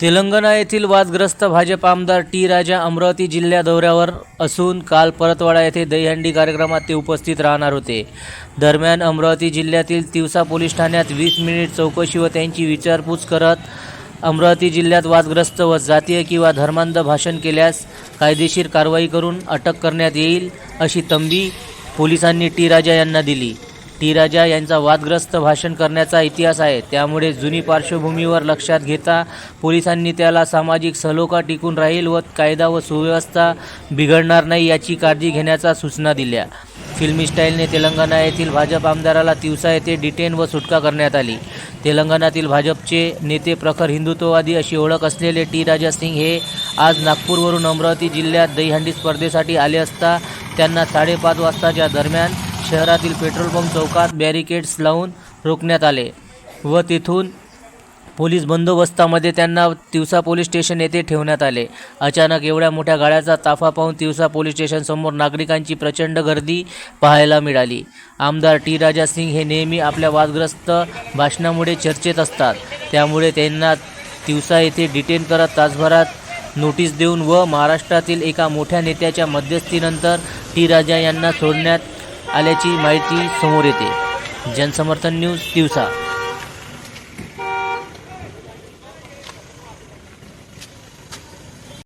तेलंगणा येथील वादग्रस्त भाजप आमदार टी राजा अमरावती जिल्हा दौऱ्यावर असून काल परतवाडा येथे दहीहंडी कार्यक्रमात ते उपस्थित राहणार होते. दरम्यान अमरावती जिल्ह्यातील तिवसा पोलीस ठाण्यात वीस मिनिट चौकशी व त्यांची विचारपूस करत अमरावती जिल्ह्यात वादग्रस्त व जातीय किंवा धर्मांध भाषण केल्यास कायदेशीर कारवाई करून अटक करण्यात येईल अशी तंबी पोलिसांनी टी राजा यांना दिली. टी राजा यांचा वादग्रस्त भाषण करण्याचा इतिहास आहे. त्यामुळे जुनी पार्श्वभूमीवर लक्षात घेता पोलिसांनी त्याला सामाजिक सलोखा टिकून राहील व कायदा व सुव्यवस्था बिघडणार नाही याची काळजी घेण्याचा सूचना दिल्या. फिल्मी स्टाईलने तेलंगणा येथील भाजप आमदाराला तिवसा येथे डिटेन व सुटका करण्यात आली. तेलंगणातील भाजपचे नेते प्रखर हिंदुत्ववादी अशी ओळख असलेले टी राजा सिंग हे आज नागपूरवरून अमरावती जिल्ह्यात दहीहंडी स्पर्धेसाठी आले असता त्यांना साडेपाच वाजताच्या दरम्यान शहरातील पेट्रोल पंप चौकात बॅरिकेड्स लावून रोखण्यात आले व तेथून पोलीस बंदोबस्तामध्ये त्यांना तिवसा पोलीस स्टेशन येथे ठेवण्यात आले. अचानक एवढ्या मोठ्या गाड्याचा ताफा पाहून तिवसा पोलीस स्टेशनसमोर नागरिकांची प्रचंड गर्दी पाहायला मिळाली. आमदार टी. राजा सिंग हे नेहमी आपल्या वादग्रस्त भाषणामुळे चर्चेत असतात. त्यामुळे त्यांना तिवसा येथे डिटेन करत तासभरात नोटीस देऊन व महाराष्ट्रातील एका मोठ्या नेत्याच्या मध्यस्थीनंतर टी. राजा यांना सोडण्यात आल्याची माहिती समोर येते. जनसमर्थन न्यूज दिवसा.